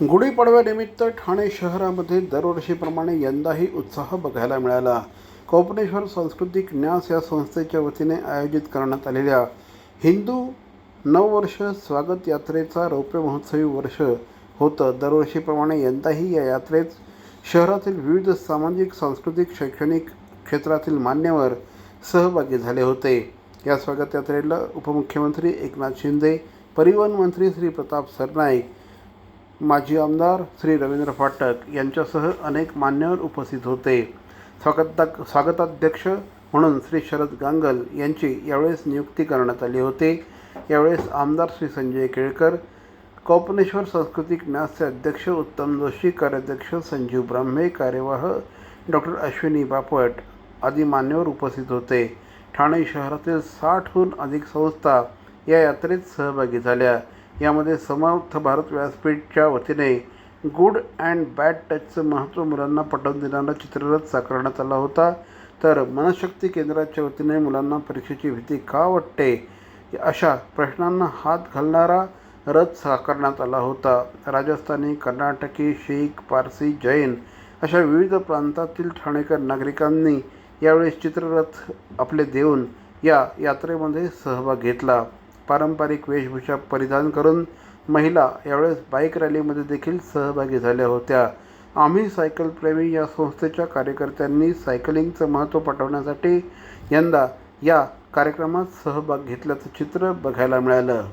गुढीपाडव्यानिमित्त ठाणे शहरामध्ये दरवर्षीप्रमाणे यंदाही उत्साह बघायला मिळाला. कोपनेश्वर सांस्कृतिक न्यास या संस्थेच्या वतीने आयोजित करण्यात आलेल्या हिंदू नववर्ष स्वागत यात्रेचा रौप्य महोत्सवी वर्ष होतं. दरवर्षीप्रमाणे यंदाही या यात्रेत शहरातील विविध सामाजिक सांस्कृतिक शैक्षणिक क्षेत्रातील मान्यवर सहभागी झाले होते. या स्वागत यात्रेला उपमुख्यमंत्री एकनाथ शिंदे परिवहन मंत्री श्री प्रताप सरनाईक माजी आमदार श्री रवींद्र फाटक यांच्यासह अनेक मान्यवर उपस्थित होते. स्वागता स्वागताध्यक्ष म्हणून श्री शरद गांगल यांची यावेळेस नियुक्ती करण्यात आली होती. यावेळेस आमदार श्री संजय केळकर कौपनेश्वर सांस्कृतिक न्यासचे अध्यक्ष उत्तम जोशी कार्याध्यक्ष संजीव ब्राह्मे कार्यवाह डॉक्टर अश्विनी बापट आदी मान्यवर उपस्थित होते. ठाणे शहरातील साठहून अधिक संस्था या यात्रेत सहभागी झाल्या. यामध्ये समर्थ भारत व्यासपीठच्या वतीने गुड अँड बॅड टचचं महत्त्व मुलांना पटवून देणारा चित्ररथ साकारण्यात आला होता. तर मनशक्ती केंद्राच्या वतीने मुलांना परीक्षेची भीती का वाटते? अशा प्रश्नांना हात घालणारा रथ साकारण्यात आला होता. राजस्थानी कर्नाटकी शीख पारसी जैन अशा विविध प्रांतातील ठाणेकर नागरिकांनी यावेळेस चित्ररथ आपले देऊन या यात्रेमध्ये सहभाग घेतला. पारंपरिक वेशभूषा परिधान करून महिला यावेळेस बाईक रॅलीमध्ये देखील सहभागी झाल्या होत्या. आम्ही सायकलप्रेमी या संस्थेच्या कार्यकर्त्यांनी सायकलिंगचं महत्त्व पटवण्यासाठी यंदा या कार्यक्रमात सहभाग घेतल्याचं चित्र बघायला मिळालं.